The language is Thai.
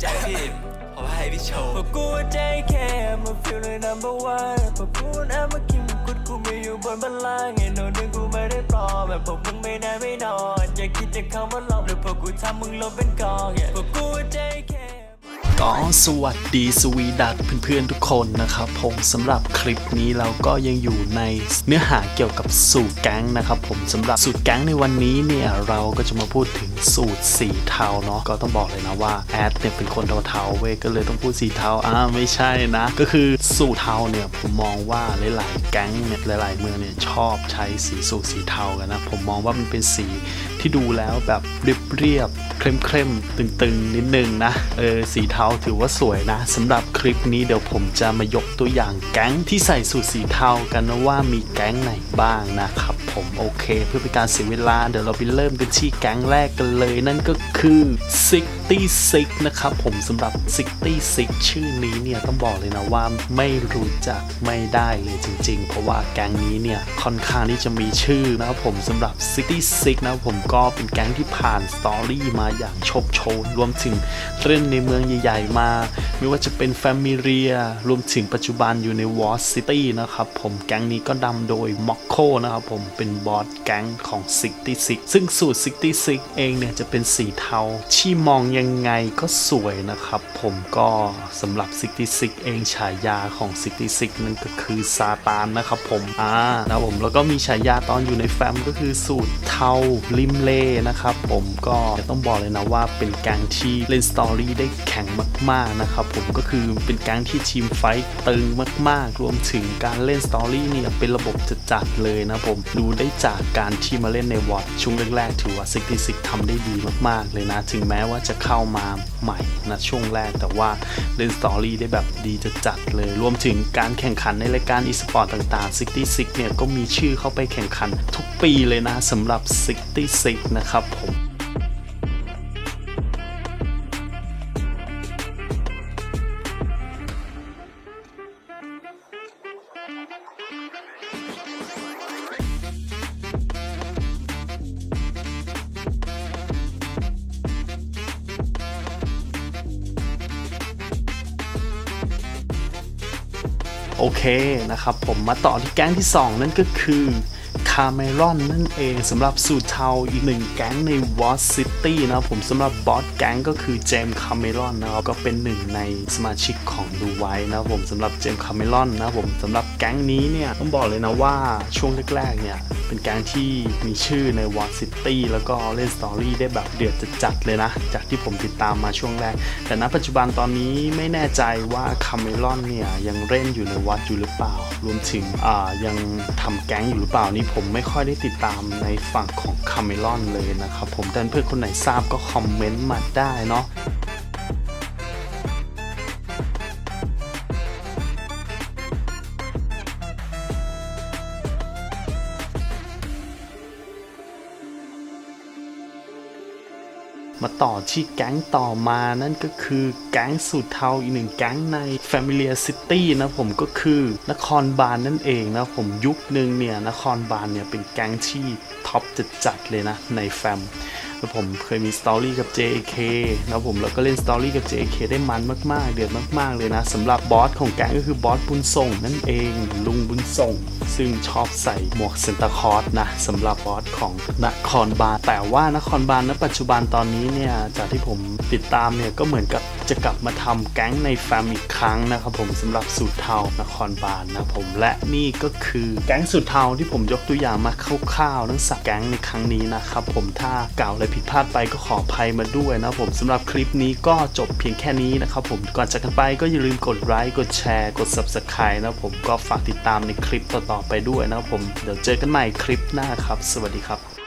ใจพี่ขอให้พี่โชว์พวกกูใจแค่มา feel เลย number one พวกกูน่ามากินกุดกูไม่อยู่บนบันลังไอ้นอนนึงกูไม่ได้ปลอมแบบพวกมึงไม่ได้ไม่นอน อย่าคิดจะเข้ามาหลอกหรือพวกกูทำมึงลบเป็นกองพวกกูใจแค่ ก็สวัสดีสวีดัตเพื่อนๆทุกคนนะครับผมสำหรับคลิปนี้เราก็ยังอยู่ในเนื้อหาเกี่ยวกับสูตรแก๊งนะครับผมสำหรับสูตรแก๊งในวันนี้เนี่ยเราก็จะมาพูดถึงสูตรสีเทาเนาะก็ต้องบอกเลยนะว่าแอดเนี่ยเป็นคนเทาๆเว้ยก็เลยต้องพูดสีเทาอ่าไม่ใช่นะ ก็คือสูตรเทาเนี่ยผมมองว่าหลายๆแก๊งเนี่ยหลาย ๆ เมืองเนี่ยชอบใช้สีสูตรสีเทากันนะผมมองว่ามันเป็นสีที่ดูแล้วแบบเรียบๆเคลมๆตึงๆ นิดนึงนะ เออ สีเทาถือว่าสวยนะสำหรับคลิปนี้เดี๋ยวผมจะมายกตัวอย่างแก๊งที่ใส่สูตรสีเทากันนะว่ามีแก๊งไหนบ้างนะครับผมโอเค เพื่อเป็นการเสียเวลาเดี๋ยวเราไปเริ่มกันที่แก๊งแรกกันเลยนั่นก็คือ66นะครับผมสำหรับ66ชื่อนี้เนี่ยต้องบอกเลยนะว่าไม่รู้จักไม่ได้เลยจริง ๆ เพราะว่าแก๊งนี้เนี่ยค่อนข้างที่จะมีชื่อนะครับผมสำหรับ66นะผมก็เป็นแก๊งที่ผ่านสตอรี่มาาอย่างโชคโชนรวมถึงเล่นในเมืองใหญ่ ๆ มา ไม่ว่าจะเป็นแฟมิเรียรวมถึงปัจจุบันอยู่ในวอ r ซิตี้นะครับผมแก๊งนี้ก็นำโดยม็อกโคนะครับผมเป็นบอสแก๊งของ 66 ซึ่งสูตร 66 เองเนี่ยจะเป็นสีเทา ที่มองยังไงก็สวยนะครับผมก็สำหรับ 66 เองฉายาของ 66 นั่นก็คือซาตานนะครับผมอ่านะผมแล้วก็มีฉายาตอนอยู่ในแฟมก็คือสูตรเทาลิมเล่นะครับผมก็ต้องบอกเลยนะว่าเป็นแก๊งที่เล่นสตอรี่ได้แข็งมากๆนะครับผมก็คือเป็นแก๊งที่ทีมไฟท์ตึงมากๆ รวมถึงการเล่นสตอรี่เนี่ยเป็นระบบจัดๆเลยนะผมดูได้จากการที่มาเล่นในวอตช่วงแรกๆถือว่า66ทำได้ดีมากๆ เลยนะ ถึงแม้ว่าจะเข้ามาใหม่นะช่วงแรกแต่ว่าเล่นสตอรี่ได้แบบดีจัดๆเลย รวมถึงการแข่งขันในรายการอีสปอร์ตต่างๆ66เนี่ยก็มีชื่อเข้าไปแข่งขันทุกปีเลยนะสำหรับ66นะครับผม โอเคนะครับผมมาต่อที่แก๊งที่ 2 นั่นก็คือ คาเมรอนนั่นเองสำหรับสูตรเทาอีกหนึ่งแก๊งในวอ r ซิตี้นะผมสำหรับบอสแก๊งก็คือเจมส์คาเมรอนนะครับก็เป็นหนึ่งในสมาชิกของดูไว้นะผมสำหรับเจมส์คาเมรอนนะผมสำหรับแก๊งนี้เนี่ยต้องบอกเลยนะว่าช่วงแรกๆเนี่ยเป็นแก๊งที่มีชื่อในวอ r ซิตี้แล้วก็เล่นสตอรี่ได้แบบเดือดจัดๆเลยนะ จากที่ผมติดตามมาช่วงแรก แต่ณปัจจุบันตอนนี้ไม่แน่ใจว่าคาเมรอนเนี่ยยังเล่นอยู่ในวัดอยู่หรือเปล่า รวมถึงอ่ายังทำแก๊งอยู่หรือเปล่านี่ผมไม่ค่อยได้ติดตามในฝั่งของคาเมลอนเลยนะครับผมแต่เพื่อนคนไหนทราบก็คอมเมนต์มาได้เนาะ มาต่อที่แก๊งต่อมานั่นก็คือแก๊งสุดเทาอีกหนึ่งแก๊งใน Familiar City นะผมก็คือนครบาลนนั่นเองนะผมยุคหนึ่งเนี่ยนครบาลเนี่ยเป็นแก๊งที่ท็อปจัดๆเลยนะในแฟม แล้วผมเคยมีสตอรี่กับ JK นะผมแล้วก็เล่นสตอรี่กับ JK ได้มันมากๆ เดือดมาก ๆ เลยนะสำหรับบอสของแก๊งก็คือบอสบุญส่งนั่นเอง ลุงบุญส่ง ซึ่งชอบใส่หมวกเซนตาคอร์สนะสำหรับบอสของนครบาลแต่ว่านครบาลณปัจจุบันตอนนี้เนี่ยจากที่ผมติดตามเนี่ยก็เหมือนกับจะกลับมาทำแก๊งในแฟมอีกครั้งนะครับผมสำหรับสูตรเทานครบาลนะผมและนี่ก็คือแก๊งสูตรเทาที่ผมยกตัวอย่างมาคร่าวๆทั้งสักแก๊งในครั้งนี้นะครับผมถ้ากล่าวอะไรผิดพลาดไปก็ขออภัยมาด้วยนะผมสำหรับคลิปนี้ก็จบเพียงแค่นี้นะครับผมก่อนจากกันไปก็อย่าลืมกดไลค์กดแชร์ กด subscribe นะผมก็ฝากติดตามในคลิปต่อๆไปด้วยนะครับผมเดี๋ยวเจอกันใหม่คลิปหน้าครับ สวัสดีครับ